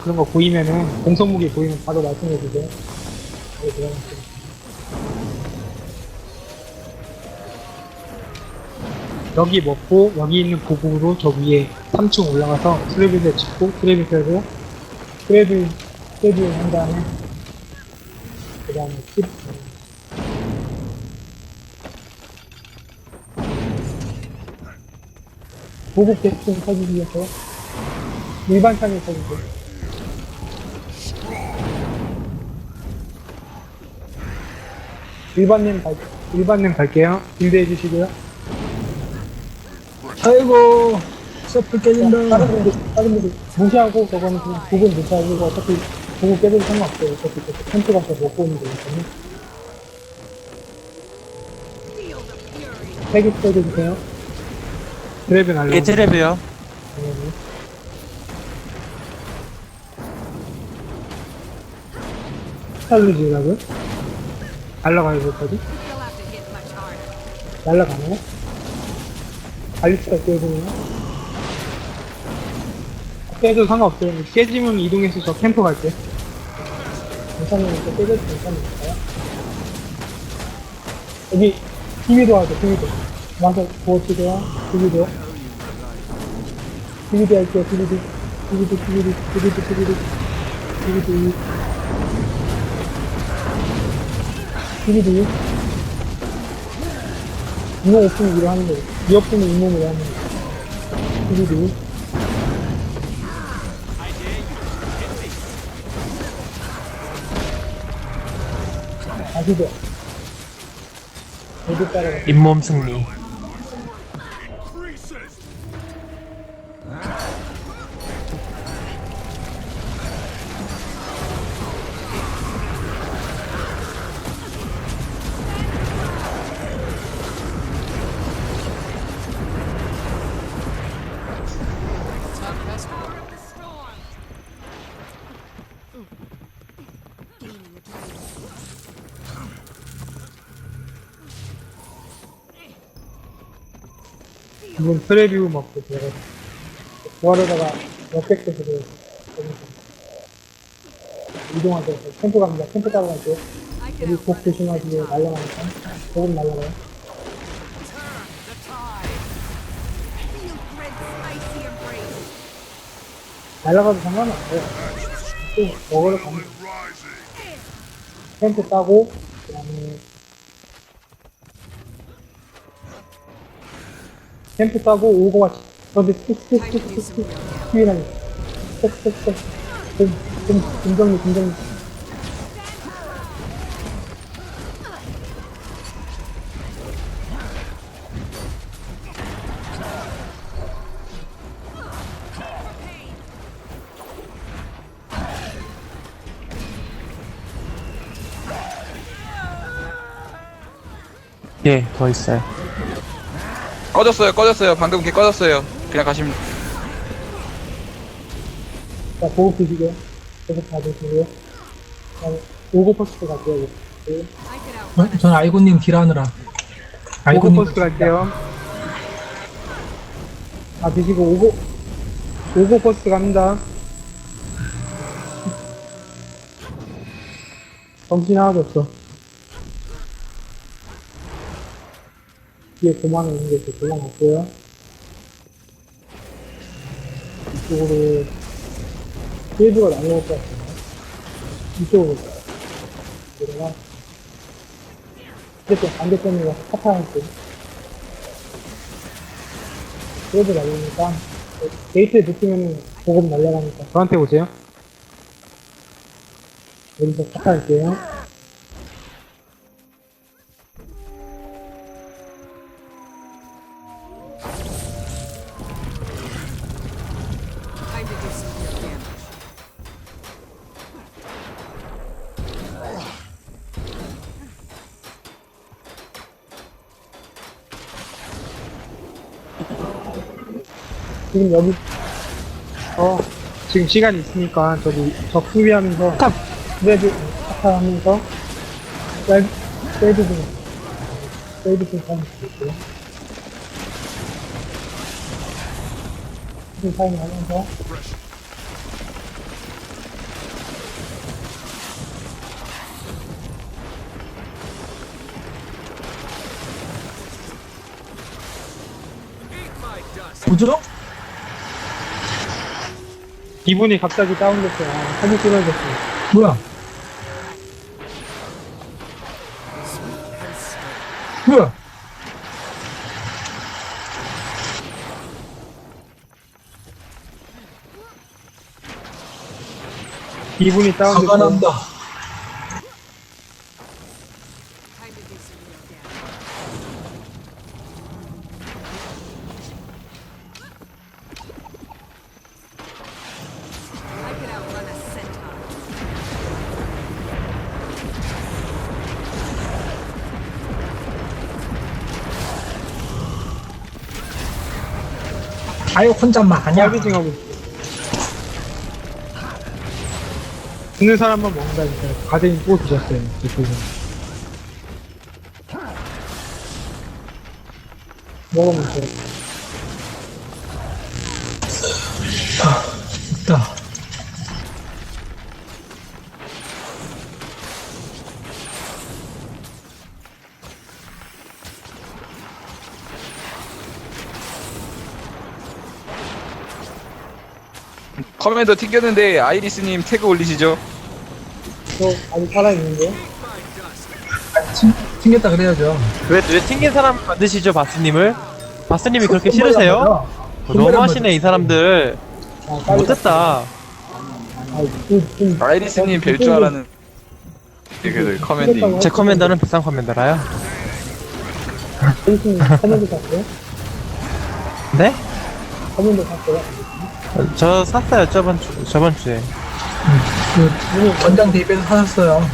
그런 거 보이면은 공성무기 보이면 바로 말씀해 주세요. 네, 들어가겠습니다. 여기 먹고 여기 있는 보급으로 저 위에 3층 올라가서 트레빗을 찍고 트레빗을 트레빗 트레빗 한 다음에 그 다음에 킵 보급 대충 쳐주시겠어요? 일반 창에 쳐주세요. 일반님 갈, 일반님 갈게요. 빌드해 주시고요. 아이고 서플 깨진다 다른 분들, 다른 분들 무시하고 저거는 그냥 부분 무시하고 어차피 부분 깨져도 상관없어요. 어차피 저 텐트 가서 먹고 오는 거니까요. 세개 빼주세요. 드랩이 날려. 이게 트랩이요. 살루지라고요? Much harder. 날라가나요? 발리스가 깨지네요. 깨도 상관없어요. 깨지면 이동해서 저 캠프 갈게요. 괜찮으니까 깨져도 괜찮으니까요. 여기 TV도 하죠, TV도. 와서 구워치고요, TV도요. TV도 할게요, TV도. TV도, TV도, TV도, TV도. TV도. TV도. 이몸 오픈을 위로 하는 거예요. 이 오픈은 잇몸으로 하는 거예요. TV도. 아시죠? 잇몸 승리. 이건 프레뷰 먹고 제가 부활에다가 들어요. 이동하죠. 캠프 갑니다. 캠프 따라갈게요. 여기 복 조심하시고 날라가니까. 조금 날라가요. 날라가도 상관없어요. 또 먹으러 갑니다. 캠프 따고, 그 다음에 캠프 따고 오고 같이 저기 틱틱틱틱틱 튀기라니 틱틱틱 좀좀 김정리 김정리 예, 더 있어요. 꺼졌어요, 꺼졌어요. 방금 걔 꺼졌어요. 그냥 가시면. 자 보고 드시고요 계속 봐주시고요 그다음에 오고 퍼스트 갈게요 네. 어, 전 아이고님 딜하느라 오고 아이고님 퍼스트 갈게요 아 드시고 오고 오고 퍼스트 갑니다 정신 하나도 없어 뒤에 고만에 있는 게 이렇게 도망갔고요. 이쪽으로 일부가 날라올 것 같은데. 이쪽으로 내려가. 이렇게 반대편으로 카타할게 그래도 날리니까 게이트에 붙으면 보급 날라가니까. 저한테 오세요. 여기서 카타할게요 지금 여기 어 지금 시간이 있으니까 저기 적 수비하면서 레드 카타하면서 레드 레드 좀 레드 좀 사용할 수 있고요 좀 사용하면서 뭐죠? 기분이 갑자기 다운됐어요. 아, 사진 찍어야겠어요. 뭐야? 뭐야? 기분이 화가 다운됐어요. 난다. 아유 혼자 마냐? 짧이징하고 있어. 있는 사람만 먹는다 니까요. 가정이 또 드셨어요. 먹으면 돼 커맨더 튕겼는데 아이리스님 태그 올리시죠. 저 아직 살아있는데. 튕, 튕겼다 그래야죠. 왜, 왜 튕긴 사람 만드시죠, 바스님을? 바스님이 그렇게 싫으세요? 어, 너무 하시네, 이 사람들. 아, 빨리. 못했다. 아, 아이리스님 뵐 줄 알았는 그 커맨딩. 제 커맨더는 비싼 커맨더라요. 커맨드 샀어요? 네? 커맨드 샀어요? 저 샀어요, 저번 주, 저번 주에. 그 원장 대입에서 사셨어요.